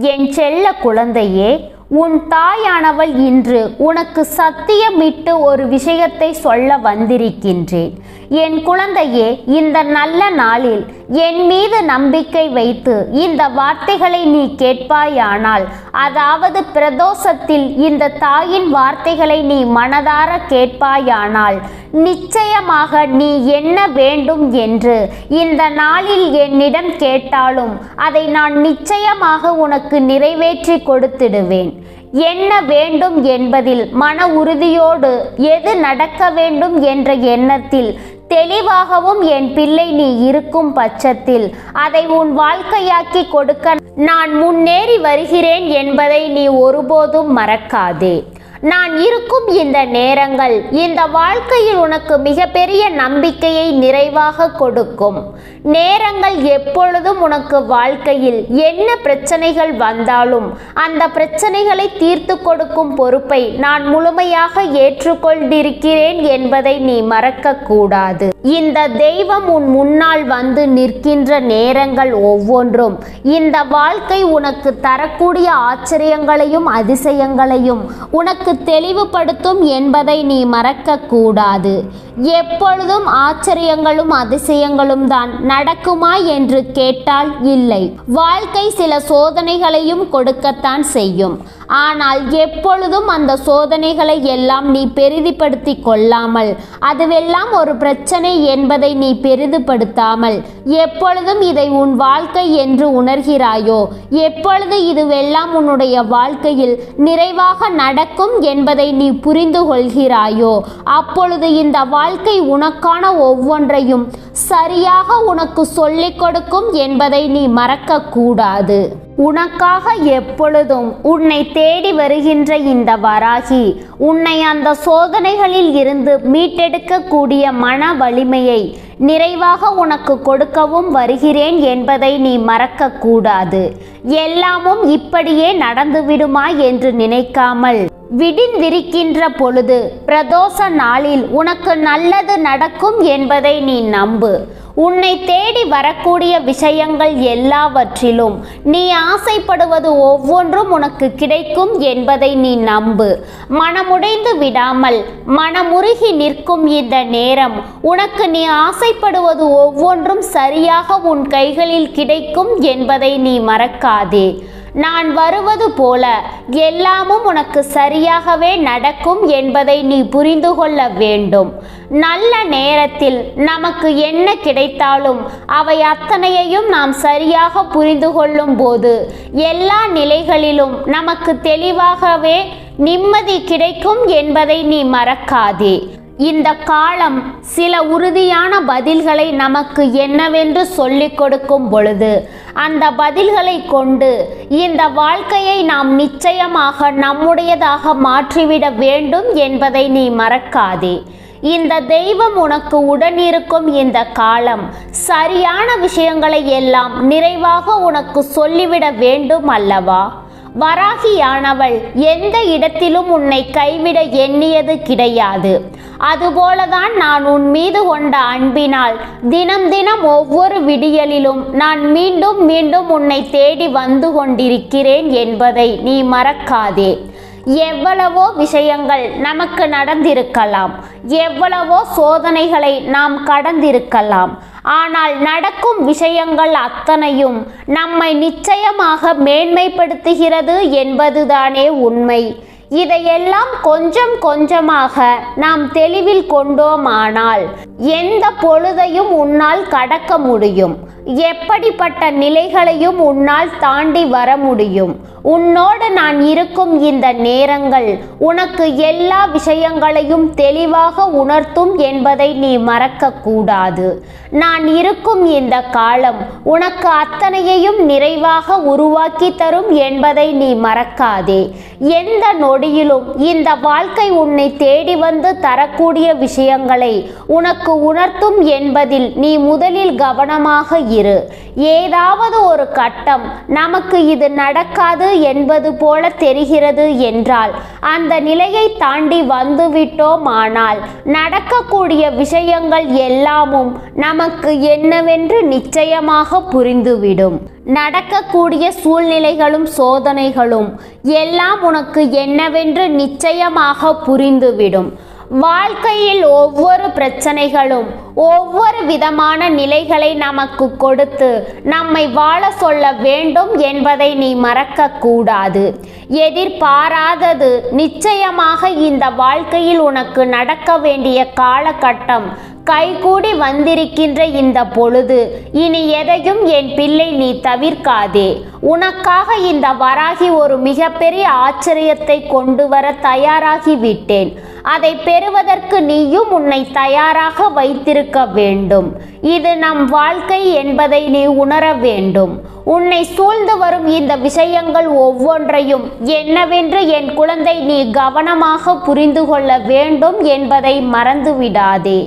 என் செல்ல குழந்தையே உன் தாயானவள் இன்று உனக்கு சத்தியமிட்டு ஒரு விஷயத்தை சொல்ல வந்திருக்கின்றேன். என் குழந்தையே இந்த நல்ல நாளில் என் மீது நம்பிக்கை வைத்து இந்த வார்த்தைகளை நீ கேட்பாயானால் அதாவது பிரதோஷத்தில் இந்த தாயின் வார்த்தைகளை நீ மனதார கேட்பாயானால் நிச்சயமாக நீ என்ன வேண்டும் என்று இந்த நாளில் என்னிடம் கேட்டாலும் அதை நான் நிச்சயமாக உனக்கு நிறைவேற்றி கொடுத்திடுவேன். என்ன வேண்டும் என்பதில் மன உறுதியோடு எது நடக்க வேண்டும் என்ற எண்ணத்தில் தெளிவாகவும் என் பிள்ளை நீ இருக்கும் பட்சத்தில் அதை உன் வாழ்க்கையாக்கி கொடுக்க நான் முன்னேறி வருகிறேன் என்பதை நீ ஒருபோதும் மறக்காதே. நான் இருக்கும் இந்த நேரங்கள் இந்த வாழ்க்கையில் உனக்கு மிகப்பெரிய நம்பிக்கையை நிறைவாக கொடுக்கும். நேரங்கள் எப்பொழுதும் உனக்கு வாழ்க்கையில் என்ன பிரச்சனைகள் வந்தாலும் அந்த பிரச்சனைகளை தீர்த்து கொடுக்கும் பொறுப்பை நான் முழுமையாக ஏற்றுக்கொண்டிருக்கிறேன் என்பதை நீ மறக்கக்கூடாது. இந்த தெய்வம் உன் முன்னால் வந்து நிற்கின்ற நேரங்கள் ஒவ்வொன்றும். இந்த வாழ்க்கை உனக்கு தரக்கூடிய ஆச்சரியங்களையும் அதிசயங்களையும் உனக்கு தெளிவுபடுத்தும் என்பதை நீ மறக்க கூடாது எப்பொழுதும் ஆச்சரியங்களும் அதிசயங்களும் தான் நடக்குமா என்று கேட்டால் இல்லை. வாழ்க்கை சில சோதனைகளையும் கொடுக்கத்தான் செய்யும். ஆனால் எப்பொழுதும் அந்த சோதனைகளை எல்லாம் நீ பெரிதிப்படுத்தி கொள்ளாமல் அதுவெல்லாம் ஒரு பிரச்சனை என்பதை நீ பெரிதுபடுத்தாமல் எப்பொழுதும் இதை உன் வாழ்க்கை என்று உணர்கிறாயோ? எப்பொழுது இதுவெல்லாம் உன்னுடைய வாழ்க்கையில் நிறைவாக நடக்கும் என்பதை நீ புரிந்து கொள்கிறாயோ? அப்பொழுது இந்த வாழ்க்கை உனக்கான ஒவ்வொன்றையும் சரியாக உனக்கு சொல்லிக் கொடுக்கும் என்பதை நீ மறக்க கூடாது உனக்காக எப்பொழுதும் உன்னை தேடி வருகின்ற இந்த வராகி உன்னை அந்த சோதனைகளில் இருந்து மீட்டெடுக்கக்கூடிய மன வலிமையை நிறைவாக உனக்கு கொடுக்கவும் வருகிறேன் என்பதை நீ மறக்கக்கூடாது. எல்லாமும் இப்படியே நடந்துவிடுமா என்று நினைக்காமல் விடிந்திருக்கின்ற பொழுது பிரதோஷ நாளில் உனக்கு நல்லது நடக்கும் என்பதை நீ நம்பு. உன்னை தேடி வரக்கூடிய விஷயங்கள் எல்லாவற்றிலும் நீ ஆசைப்படுவது ஒவ்வொன்றும் உனக்கு கிடைக்கும் என்பதை நீ நம்பு. மனமுடைந்து விடாமல் மனமுருகி நிற்கும் இந்த நேரம் உனக்கு நீ ஆசைப்படுவது ஒவ்வொன்றும் சரியாக உன் கைகளில் கிடைக்கும் என்பதை நீ மறக்காதே. நான் வருவது போல எல்லாமும் உனக்கு சரியாகவே நடக்கும் என்பதை நீ புரிந்து கொள்ள வேண்டும். நல்ல நேரத்தில் நமக்கு என்ன கிடைத்தாலும் அவை அத்தனையையும் நாம் சரியாக புரிந்து கொள்ளும் போது எல்லா நிலைகளிலும் நமக்கு தெளிவாகவே நிம்மதி கிடைக்கும் என்பதை நீ மறக்காதே. இந்த காலம் சில உறுதியான பதில்களை நமக்கு என்னவென்று சொல்லிக் கொடுக்கும் பொழுது அந்த பதில்களை கொண்டு இந்த வாழ்க்கையை நாம் நிச்சயமாக நம்முடையதாக மாற்றிவிட வேண்டும் என்பதை நீ மறக்காதே. இந்த தெய்வம் உனக்கு உடன் இருக்கும் இந்த காலம் சரியான விஷயங்களை எல்லாம் நிறைவாக உனக்கு சொல்லிவிட வேண்டும் அல்லவா? வராகியானவள் எந்த இடத்திலும் உன்னை கைவிட எண்ணியது கிடையாது. அதுபோலதான் நான் உன் மீது கொண்ட அன்பினால் தினம் தினம் ஒவ்வொரு விடியலிலும் நான் மீண்டும் மீண்டும் உன்னை தேடி வந்து கொண்டிருக்கிறேன் என்பதை நீ மறக்காதே. எவ்வளவோ விஷயங்கள் நமக்கு நடந்திருக்கலாம். எவ்வளவோ சோதனைகளை நாம் கடந்திருக்கலாம். ஆனால் நடக்கும் விஷயங்கள் அத்தனையும் நம்மை நிச்சயமாக மேன்மைப்படுத்துகிறது என்பதுதானே உண்மை. இதையெல்லாம் கொஞ்சம் கொஞ்சமாக நாம் தெளிவில் கொண்டோமானால் எந்த பொழுதையும் உன்னால் கடக்க முடியும். எப்படிப்பட்ட நிலைகளையும் உன்னால் தாண்டி வர முடியும். உன்னோடு நான் இருக்கும் இந்த நேரங்கள் உனக்கு எல்லா விஷயங்களையும் தெளிவாக உணர்த்தும் என்பதை நீ மறக்கக்கூடாது. நான் இருக்கும் இந்த காலம் உனக்கு அத்தனையையும் நிறைவாக உருவாக்கி தரும் என்பதை நீ மறக்காதே. எந்த நொடியிலும் இந்த வாழ்க்கை உன்னை தேடி வந்து தரக்கூடிய விஷயங்களை உனக்கு உனக்கு உணர்த்தும் என்பதில் நீ முதலில் கவனமாக இரு. ஏதாவது ஒரு கட்டம் நமக்கு இது நடக்காது என்பது போல தெரிகிறது என்றால் அந்த நிலையை தாண்டி வந்துவிட்டோமானால் நடக்கக்கூடிய விஷயங்கள் எல்லாமும் நமக்கு என்னவென்று நிச்சயமாக புரிந்துவிடும். நடக்கக்கூடிய சூழ்நிலைகளும் சோதனைகளும் எல்லாம் உனக்கு என்னவென்று நிச்சயமாக புரிந்துவிடும். வாழ்க்கையில் ஒவ்வொரு பிரச்சனைகளும் ஒவ்வொரு விதமான நிலைகளை நமக்கு கொடுத்து நம்மை வாழ சொல்ல வேண்டும் என்பதை நீ மறக்கக்கூடாது. எதிர்பாராதது நிச்சயமாக இந்த வாழ்க்கையில் உனக்கு நடக்க வேண்டிய காலகட்டம் கைகூடி வந்திருக்கின்ற இந்த பொழுது இனி எதையும் என் பிள்ளை நீ தவிர்க்காதே. உனக்காக இந்த வராகி ஒரு மிகப்பெரிய ஆச்சரியத்தை கொண்டு வர தயாராகி விட்டேன். அதை பெறுவதற்கு நீயும் உன்னை தயாராக வைத்திருக்க வேண்டும். இது நம் வாழ்க்கை என்பதை நீ உணர வேண்டும். உன்னை சூழ்ந்து வரும் இந்த விஷயங்கள் ஒவ்வொன்றையும் என்னவென்று என் குழந்தை நீ கவனமாக புரிந்து கொள்ள வேண்டும் என்பதை மறந்துவிடாதே.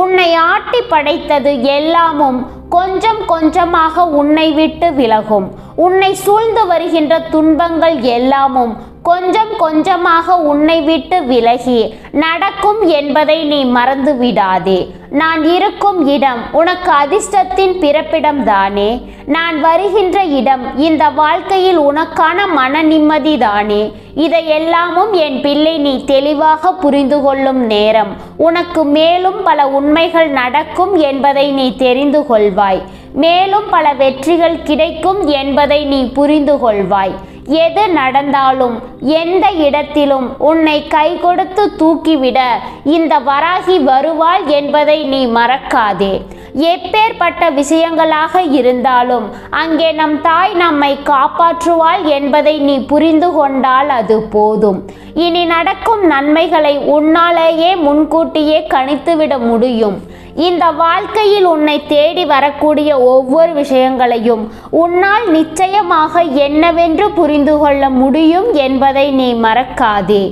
உன்னை ஆட்டி படைத்தது எல்லாமும் கொஞ்சம் கொஞ்சமாக உன்னை விட்டு விலகும். உன்னை சூழ்ந்து வருகின்ற துன்பங்கள் எல்லாமும் கொஞ்சம் கொஞ்சமாக உன்னை விட்டு விலகி நடக்கும் என்பதை நீ மறந்து விடாதே நான் இருக்கும் இடம் உனக்கு அதிர்ஷ்டத்தின் பிறப்பிடம் தானே. நான் வருகின்ற இடம் இந்த வாழ்க்கையில் உனக்கான மன நிம்மதி தானே. இதையெல்லாமும் என் பிள்ளை நீ தெளிவாக புரிந்து கொள்ளும் நேரம். உனக்கு மேலும் பல உண்மைகள் நடக்கும் என்பதை நீ தெரிந்து கொள்வாய். மேலும் பல வெற்றிகள் கிடைக்கும் என்பதை நீ புரிந்து கொள்வாய். எது நடந்தாலும் எந்த இடத்திலும் உன்னை கை கொடுத்து தூக்கிவிட இந்த வராகி வருவாள் என்பதை நீ மறக்காதே. எப்பேற்பட்ட விஷயங்களாக இருந்தாலும் அங்கே நம் தாய் நம்மை காப்பாற்றுவாள் என்பதை நீ புரிந்து கொண்டால் அது போதும். இனி நடக்கும் நன்மைகளை உன்னாலேயே முன்கூட்டியே கணித்துவிட முடியும். இந்த வாழ்க்கையில் உன்னை தேடி வரக்கூடிய ஒவ்வொரு விஷயங்களையும் உன்னால் நிச்சயமாக என்னவென்று புரிந்து கொள்ள முடியும் என்பதை நீ மறக்காதே.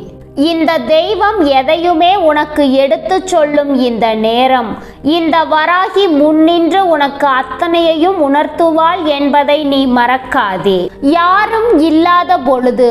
இந்த தெய்வம் எதையுமே உனக்கு எடுத்துச் சொல்லும் இந்த நேரம். இந்த வராகி முன்னின்று உனக்கு அத்தனையையும் உணர்த்துவாள் என்பதை நீ மறக்காதே. யாரும் இல்லாத பொழுது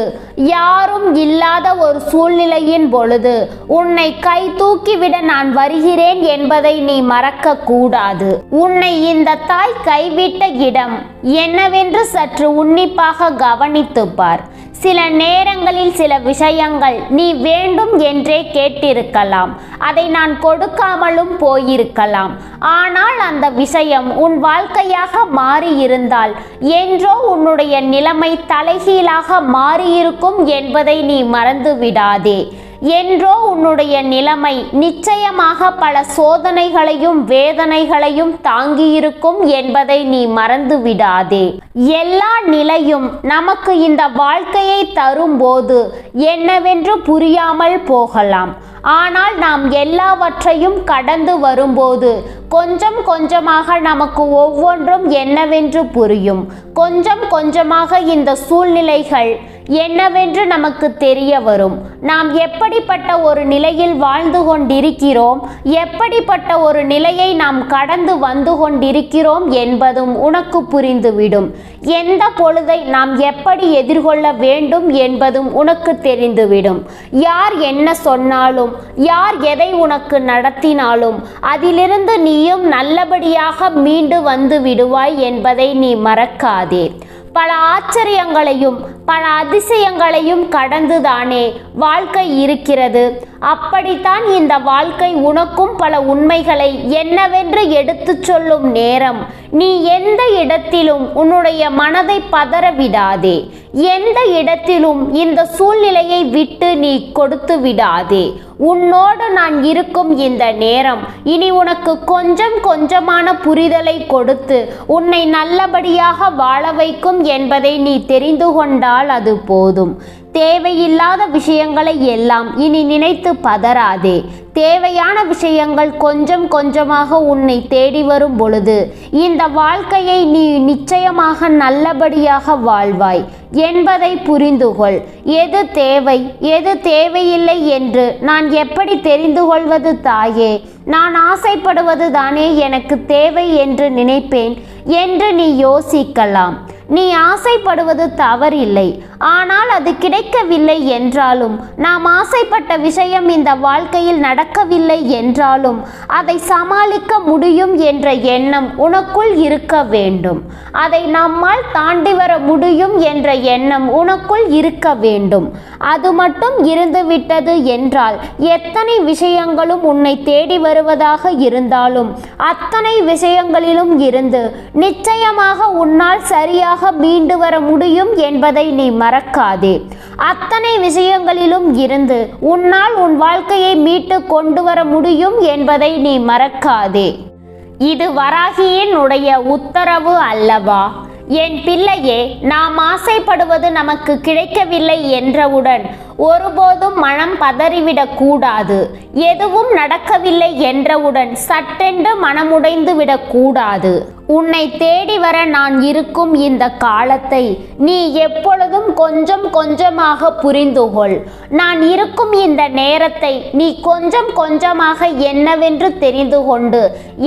யாரும் இல்லாத ஒரு சூழ்நிலையின் பொழுது உன்னை கை தூக்கிவிட நான் வருகிறேன் என்பதை நீ மறக்க கூடாது. உன்னை இந்த தாய் கைவிட்ட இடம் என்னவென்று சற்று உன்னிப்பாக கவனித்து பார். சில நேரங்களில் சில விஷயங்கள் நீ வேண்டும் என்றே கேட்டிருக்கலாம். அதை நான் கொடுக்காமலும் போயிருக்கலாம். ஆனால் அந்த விஷயம் உன் வாழ்க்கையாக மாறியிருந்தால் என்றோ உன்னுடைய நிலைமை தலைகீழாக மாறியிருக்கும் என்பதை நீ மறந்து விடாதே என்றோ உன்னுடைய நிலைமை நிச்சயமாக பல சோதனைகளையும் வேதனைகளையும் தாங்கியிருக்கும் என்பதை நீ மறந்து விடாதே எல்லா நிலையும் நமக்கு இந்த வாழ்க்கையை தரும்போது என்னவென்று புரியாமல் போகலாம். ஆனால் நாம் எல்லாவற்றையும் கடந்து வரும்போது கொஞ்சம் கொஞ்சமாக நமக்கு ஒவ்வொன்றும் என்னவென்று புரியும். கொஞ்சம் கொஞ்சமாக இந்த சூழ்நிலைகள் என்னவென்று நமக்கு தெரிய வரும். நாம் எப்படிப்பட்ட ஒரு நிலையில் வாழ்ந்து கொண்டிருக்கிறோம் எப்படிப்பட்ட ஒரு நிலையை நாம் கடந்து வந்து கொண்டிருக்கிறோம் என்பதும் உனக்கு புரிந்துவிடும். எந்த பொழுதை நாம் எப்படி எதிர்கொள்ள வேண்டும் என்பதும் உனக்கு தெரிந்துவிடும். யார் என்ன சொன்னாலும் யார் எதை உனக்கு நடத்தினாலும் அதிலிருந்து நீயும் நல்லபடியாக மீண்டு வந்து விடுவாய் என்பதை நீ மறக்காதே. பல ஆச்சரியங்களையும் பல அதிசயங்களையும் கடந்துதானே? வாழ்க்கை இருக்கிறது. அப்படித்தான் இந்த வாழ்க்கை உனக்கும் பல உண்மைகளை என்னவென்று எடுத்துச் சொல்லும் நேரம். நீ எந்த இடத்திலும் உன்னுடைய மனதை பதற விடாதே. எந்த இடத்திலும் இந்த சூழ்நிலையை விட்டு நீ கொடுத்து விடாதே. உன்னோடு நான் இருக்கும் இந்த நேரம் இனி உனக்கு கொஞ்சம் கொஞ்சமான புரிதலை கொடுத்து உன்னை நல்லபடியாக வாழ வைக்கும் என்பதை நீ தெரிந்து கொண்டால் அது போதும். தேவையில்லாத விஷயங்களை எல்லாம் இனி நினைத்து பதறாதே. தேவையான விஷயங்கள் கொஞ்சம் கொஞ்சமாக உன்னை தேடி வரும் பொழுது இந்த வாழ்க்கையை நீ நிச்சயமாக நல்லபடியாக வாழ்வாய். என்பதை புரிந்துகொள். எது தேவை எது தேவையில்லை என்று நான் எப்படி தெரிந்து கொள்வது தாயே? நான் ஆசைப்படுவது தானே எனக்கு தேவை என்று நினைப்பேன் என்று நீ யோசிக்கலாம். நீ ஆசைப்படுவது தவறில்லை. ஆனால் அது கிடைக்கவில்லை என்றாலும் நாம் ஆசைப்பட்ட விஷயம் இந்த வாழ்க்கையில் நடக்கவில்லை என்றாலும் அதை சமாளிக்க முடியும் என்ற எண்ணம் உனக்குள் இருக்க வேண்டும். அதை நம்மால் தாண்டி வர முடியும் என்ற எண்ணம் உனக்குள் இருக்க வேண்டும். அது மட்டும் இருந்துவிட்டது என்றால் எத்தனை விஷயங்களும் உன்னை தேடி வருவதாக இருந்தாலும் அத்தனை விஷயங்களிலும் இருந்து நிச்சயமாக உன்னால் சரியாக மீண்டு வர முடியும் என்பதை நீ மறக்காதே. அத்தனை விஷயங்களிலும் இருந்து உன்னால் உன் வாழ்க்கையை மீட்டு கொண்டு வர முடியும் என்பதை நீ மறக்காதே. இது வராகியின் உடைய உத்தரவு அல்லவா? என் பிள்ளையே நாம் ஆசைப்படுவது நமக்கு கிடைக்கவில்லை என்றவுடன் ஒருபோதும் மனம் பதறிவிடக் கூடாது. எதுவும் நடக்கவில்லை என்றவுடன் சட்டென்று மனமுடைந்து விடக்கூடாது உன்னை தேடி வர நான் இருக்கும் இந்த காலத்தை நீ எப்பொழுதும் கொஞ்சம் கொஞ்சமாக புரிந்துகொள் நான் இருக்கும் இந்த நேரத்தை நீ கொஞ்சம் கொஞ்சமாக என்னவென்று தெரிந்து கொண்டு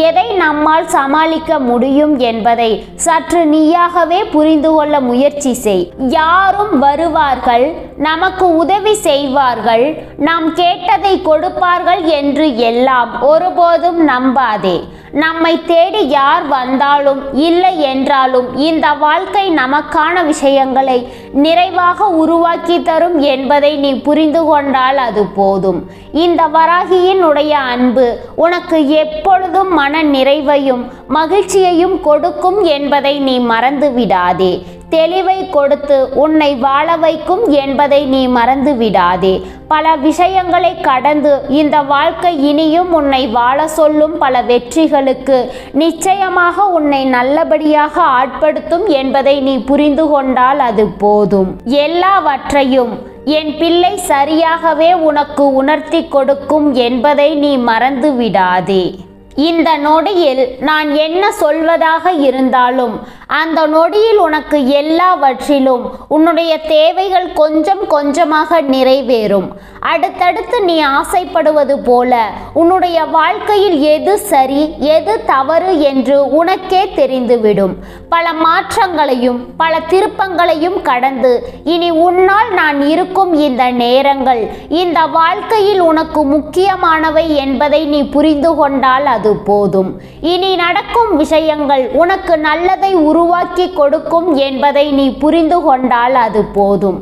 எதை நம்மால் சமாளிக்க முடியும் என்பதை சற்று நீயாகவே புரிந்து கொள்ள முயற்சி செய். யாரும் வருவார்கள் நமக்கு உதவி செய்வார்கள் நாம் கேட்டதை கொடுப்பார்கள் என்று எல்லாம் ஒருபோதும் நம்பாதே. நம்மை தேடி யார் வந்தாலும் இல்லை என்றாலும் இந்த வாழ்க்கை நமக்கான விஷயங்களை நிறைவாக உருவாக்கி தரும் என்பதை நீ புரிந்து கொண்டால் அது போதும். இந்த வராகியின் உடைய அன்பு உனக்கு எப்பொழுதும் மன நிறைவையும் மகிழ்ச்சியையும் கொடுக்கும் என்பதை நீ மறந்து விடாதே தெளிவை கொடுத்து உன்னை வாழ வைக்கும் என்பதை நீ மறந்து விடாதே பல விஷயங்களை கடந்து இந்த வாழ்க்கை இனியும் உன்னை வாழ சொல்லும் பல வெற்றிகளுக்கு நிச்சயமாக உன்னை நல்லபடியாக ஆட்படுத்தும் என்பதை நீ புரிந்து கொண்டால் அது போதும். எல்லாவற்றையும் என் பிள்ளை சரியாகவே உனக்கு உணர்த்தி கொடுக்கும் என்பதை நீ மறந்து விடாதே இந்த நொடியில் நான் என்ன சொல்வதாக இருந்தாலும் அந்த நொடியில் உனக்கு எல்லாவற்றிலும் உன்னுடைய தேவைகள் கொஞ்சம் கொஞ்சமாக நிறைவேறும். அடுத்தடுத்து நீ ஆசைப்படுவது போல உன்னுடைய வாழ்க்கையில் எது சரி எது தவறு என்று உனக்கே தெரிந்துவிடும். பல மாற்றங்களையும் பல திருப்பங்களையும் கடந்து இனி உன்னால் நான் இருக்கும் இந்த நேரங்கள் இந்த வாழ்க்கையில் உனக்கு முக்கியமானவை என்பதை நீ புரிந்து கொண்டால் அது போதும். இனி நடக்கும் விஷயங்கள் உனக்கு நல்லதை உருவாக்கி கொடுக்கும் என்பதை நீ புரிந்து கொண்டால் அது போதும்.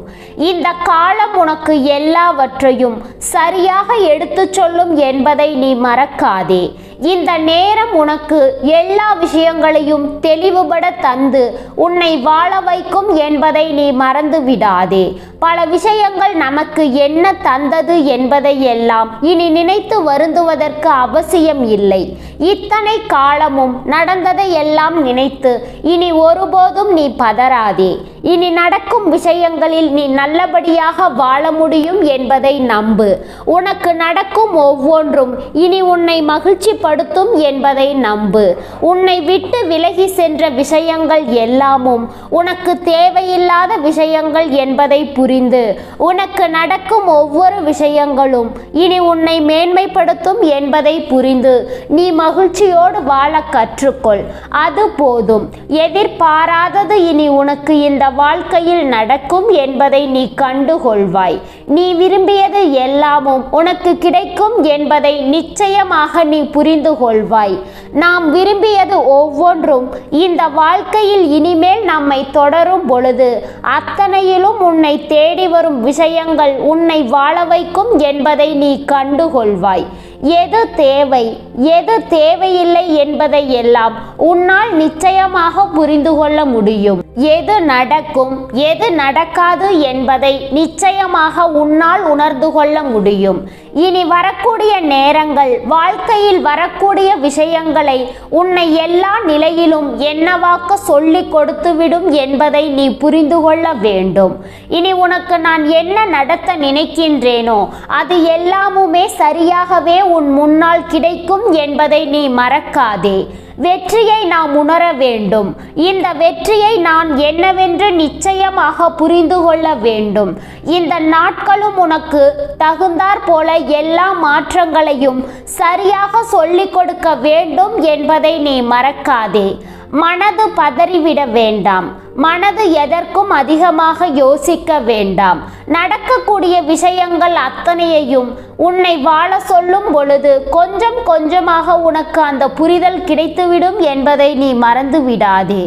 இந்த காலம் உனக்கு எல்லாவற்றையும் சரியாக எடுத்துச் சொல்லும் என்பதை நீ மறக்காதே. இந்த நேரம் உனக்கு எல்லா விஷயங்களையும் தெளிவுபட தந்து உன்னை வாழ வைக்கும் என்பதை நீ மறந்து விடாதே பல விஷயங்கள் நமக்கு என்ன தந்தது என்பதை எல்லாம் இனி நினைத்து வருந்துவதற்கு அவசியம் இல்லை. இத்தனை காலமும் நடந்ததை எல்லாம் நினைத்து இனி ஒருபோதும் நீ பதறாதே. இனி நடக்கும் விஷயங்களில் நீ நல்லபடியாக வாழ முடியும் என்பதை நம்பு. உனக்கு நடக்கும் ஒவ்வொன்றும் இனி உன்னை மகிழ்ச்சிப்படுத்தும் என்பதை நம்பு. உன்னை விட்டு விலகி சென்ற விஷயங்கள் எல்லாமும் உனக்கு தேவையில்லாத விஷயங்கள் என்பதை புரிந்து. உனக்கு நடக்கும் ஒவ்வொரு விஷயங்களும் இனி உன்னை மேன்மைப்படுத்தும் என்பதை புரிந்து. நீ மகிழ்ச்சியோடு வாழ கற்றுக்கொள். அது போதும். எதிர்பாராதது இனி உனக்கு இந்த வாழ்க்கையில் நடக்கும் என்பதை நீ கண்டுகொள்வாய். நீ விரும்பியது எல்லாமும் உனக்கு கிடைக்கும் என்பதை நிச்சயமாக நீ புரிந்து கொள்வாய் நாம் விரும்பியது ஒவ்வொன்றும் இந்த வாழ்க்கையில் இனிமேல் நம்மை தொடரும் பொழுது அத்தனையிலும் உன்னை தேடி வரும் விஷயங்கள் உன்னை வாழ வைக்கும் என்பதை நீ கண்டுகொள்வாய். எது தேவை? எது தேவையில்லை என்பதை எல்லாம் உன்னால் நிச்சயமாக புரிந்து கொள்ள முடியும். எது நடக்கும் எது நடக்காது என்பதை நிச்சயமாக உன்னால் உணர்ந்து கொள்ள முடியும். இனி வரக்கூடிய நேரங்கள் வாழ்க்கையில் வரக்கூடிய விஷயங்களை உன்னை எல்லா நிலையிலும் என்னவாக்க சொல்லிக் கொடுத்துவிடும் என்பதை நீ புரிந்து கொள்ள வேண்டும். இனி உனக்கு நான் என்ன நடத்த நினைக்கின்றேனோ அது எல்லாமுமே சரியாகவே உன் முன்னால் கிடைக்கும் என்பதை நீ மறக்காதே. வெற்றியை நாம் உணர வேண்டும். இந்த வெற்றியை நான் என்னவென்று நிச்சயமாக புரிந்து கொள்ள வேண்டும். இந்த நாட்களும் உனக்கு தகுந்தாற் போல எல்லா மாற்றங்களையும் சரியாக சொல்லிக் கொடுக்க வேண்டும் என்பதை நீ மறக்காதே. மனது பதறிவிட வேண்டாம். மனது எதற்கும் அதிகமாக யோசிக்க வேண்டாம். நடக்கக்கூடிய விஷயங்கள் அத்தனையையும் உன்னை வாழ சொல்லும் பொழுது கொஞ்சம் கொஞ்சமாக உனக்கு அந்த புரிதல் கிடைத்துவிடும் என்பதை நீ மறந்து விடாதே.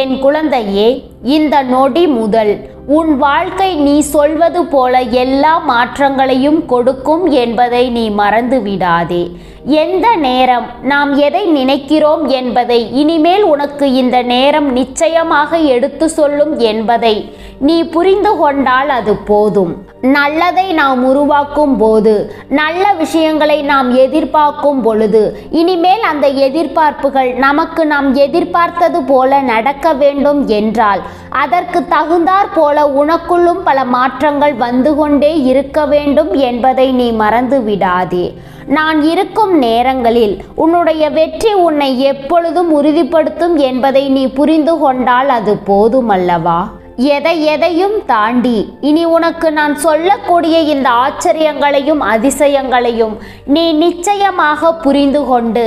என் குழந்தையே இந்த நொடி முதல் உன் வாழ்க்கை நீ சொல்வது போல எல்லா மாற்றங்களையும் கொடுக்கும் என்பதை நீ மறந்து விடாதே. எந்த நேரம் நாம் எதை நினைக்கிறோம் என்பதை இனிமேல் உனக்கு இந்த நேரம் நிச்சயமாக எடுத்து சொல்லும் என்பதை நீ புரிந்து கொண்டால் அது போதும். நல்லதை நாம் உருவாக்கும் போது நல்ல விஷயங்களை நாம் எதிர்பார்க்கும் பொழுது இனிமேல் அந்த எதிர்பார்ப்புகள் நமக்கு நாம் எதிர்பார்த்தது போல நடக்க வேண்டும் என்றால் அதற்கு தகுந்தாற் போல உனக்குள்ளும் பல மாற்றங்கள் வந்து கொண்டே இருக்க வேண்டும் என்பதை நீ மறந்து விடாதே நான் இருக்கும் நேரங்களில் உன்னுடைய வெற்றி உன்னை எப்பொழுதும் உறுதிப்படுத்தும் என்பதை நீ புரிந்து கொண்டால் அது போதுமல்லவா? எதை எதையும் தாண்டி. இனி உனக்கு நான் சொல்லக்கூடிய இந்த ஆச்சரியங்களையும் அதிசயங்களையும் நீ நிச்சயமாக புரிந்து கொண்டு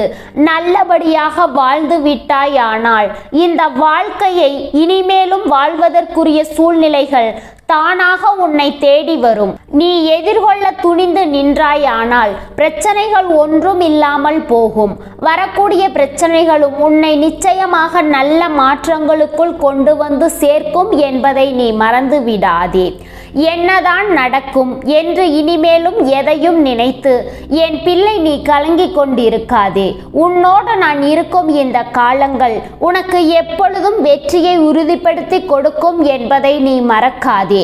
நல்லபடியாக வாழ்ந்து விட்டாயானால் இந்த வாழ்க்கையை இனிமேலும் வாழ்வதற்குரிய சூழ்நிலைகள் தானாக உன்னை தேடி வரும். நீ எதிர்கொள்ள துணிந்து நின்றாயானால் பிரச்சனைகள் ஒன்றும் இல்லாமல் போகும். வரக்கூடிய பிரச்சனைகளும் உன்னை நிச்சயமாக நல்ல மாற்றங்களுக்குள் கொண்டு வந்து சேர்க்கும் என்பதை நீ மறந்து விடாதே. என்னதான் நடக்கும் என்று இனிமேலும் எதையும் நினைத்து என் பிள்ளை நீ கலங்கிக் கொண்டிருக்காதே. உன்னோடு நான் இருக்கும் இந்த காலங்கள் உனக்கு எப்பொழுதும் வெற்றியை உறுதிப்படுத்தி கொடுக்கும் என்பதை நீ மறக்காதே.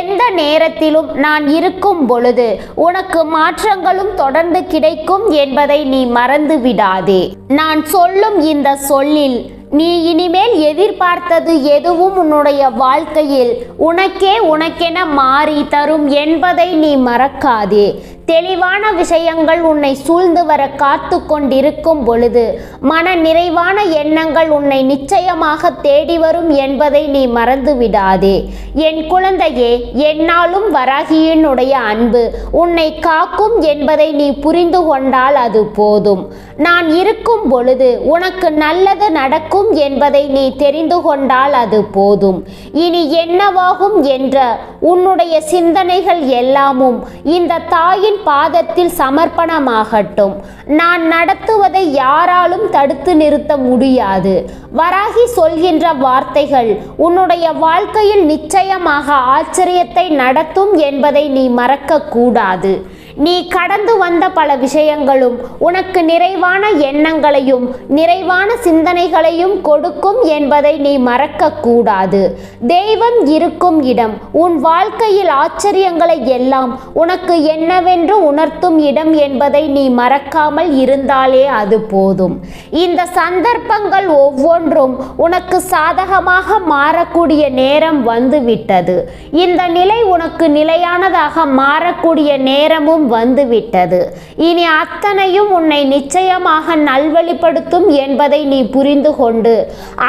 எந்த நேரத்திலும் நான் இருக்கும் பொழுது உனக்கு மாற்றங்களும் தொடர்ந்து கிடைக்கும் என்பதை நீ மறந்து விடாதே. நான் சொல்லும் இந்த சொல்லில் நீ இனிமேல் எதிர்பார்த்தது எதுவும் உன்னுடைய வாழ்க்கையில் உனக்கே உனக்கென மாறி தரும் என்பதை நீ மறக்காதே. தெளிவான விஷயங்கள் உன்னை சூழ்ந்து வர காத்து கொண்டிருக்கும் பொழுது மன நிறைவான எண்ணங்கள் உன்னை நிச்சயமாக தேடி வரும் என்பதை நீ மறந்து விடாதே. என் குழந்தையே என்னாலும் வராகியினுடைய அன்பு உன்னை காக்கும் என்பதை நீ புரிந்து கொண்டால் அது போதும். நான் இருக்கும் பொழுது உனக்கு நல்லது நடக்கும் என்பதை நீ தெரிந்து கொண்டால் அது போதும். இனி என்னவாகும் என்ற உன்னுடைய சிந்தனைகள் எல்லாமும் இந்த தாயின் பாதத்தில் சமர்ப்பணமாகட்டும். நான் நடத்துவதை யாராலும் தடுத்து நிறுத்த முடியாது. வராகி சொல்கின்ற வார்த்தைகள் உன்னுடைய வாழ்க்கையில் நிச்சயமாக ஆச்சரியத்தை நடத்தும் என்பதை நீ மறக்கக்கூடாது. நீ கடந்து வந்த பல விஷயங்களும் உனக்கு நிறைவான எண்ணங்களையும் நிறைவான சிந்தனைகளையும் கொடுக்கும் என்பதை நீ மறக்க கூடாது தெய்வம் இருக்கும் இடம் உன் வாழ்க்கையில் ஆச்சரியங்களை எல்லாம் உனக்கு என்னவென்று உணர்த்தும் இடம் என்பதை நீ மறக்காமல் இருந்தாலே அது போதும். இந்த சந்தர்ப்பங்கள் ஒவ்வொன்றும் உனக்கு சாதகமாக மாறக்கூடிய நேரம் வந்துவிட்டது. இந்த நிலை உனக்கு நிலையானதாக மாறக்கூடிய நேரமும் வந்துவிட்டது. இனி அத்தனையும் உன்னை நிச்சயமாக நல்வழிப்படுத்தும் என்பதை நீ புரிந்து கொண்டு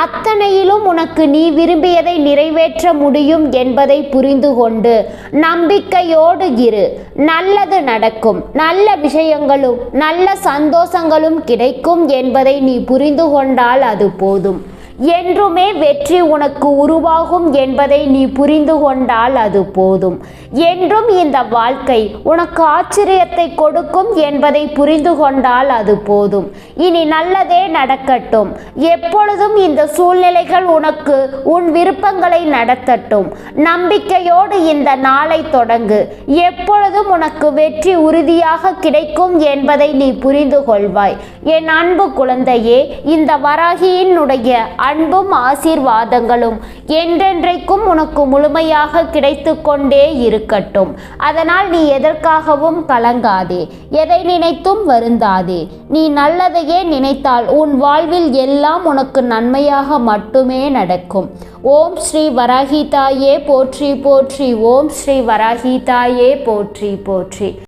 அத்தனையிலும் உனக்கு நீ விரும்பியதை நிறைவேற்ற முடியும் என்பதை புரிந்து கொண்டு நம்பிக்கையோடு இரு. நல்லது நடக்கும். நல்ல விஷயங்களும் நல்ல சந்தோஷங்களும் கிடைக்கும் என்பதை நீ புரிந்து கொண்டால் அது போதும். என்றுமே வெற்றி உனக்கு உருவாகும் என்பதை நீ புரிந்து கொண்டால் அது போதும். என்றும் இந்த வாழ்க்கை உனக்கு ஆச்சரியத்தை கொடுக்கும் என்பதை புரிந்து கொண்டால் அது போதும். இனி நல்லதே நடக்கட்டும். எப்பொழுதும் இந்த சூழ்நிலைகள் உனக்கு உன் விருப்பங்களை நடத்தட்டும். நம்பிக்கையோடு இந்த நாளை தொடங்கு. எப்பொழுதும் உனக்கு வெற்றி உறுதியாக கிடைக்கும் என்பதை நீ புரிந்து கொள்வாய். என் அன்பு குழந்தையே இந்த வராகியினுடைய அன்பும் ஆசீர்வாதங்களும் என்றென்றைக்கும் உனக்கு முழுமையாக கிடைத்து கொண்டே இருக்கட்டும். அதனால் நீ எதற்காகவும் கலங்காதே எதை நினைத்தும் வருந்தாதே. நீ நல்லதையே நினைத்தால் உன் வாழ்வில் எல்லாம் உனக்கு நன்மையாக மட்டுமே நடக்கும். ஓம் ஸ்ரீ வராகி தாயே போற்றி போற்றி. ஓம் ஸ்ரீ வராகி தாயே போற்றி போற்றி.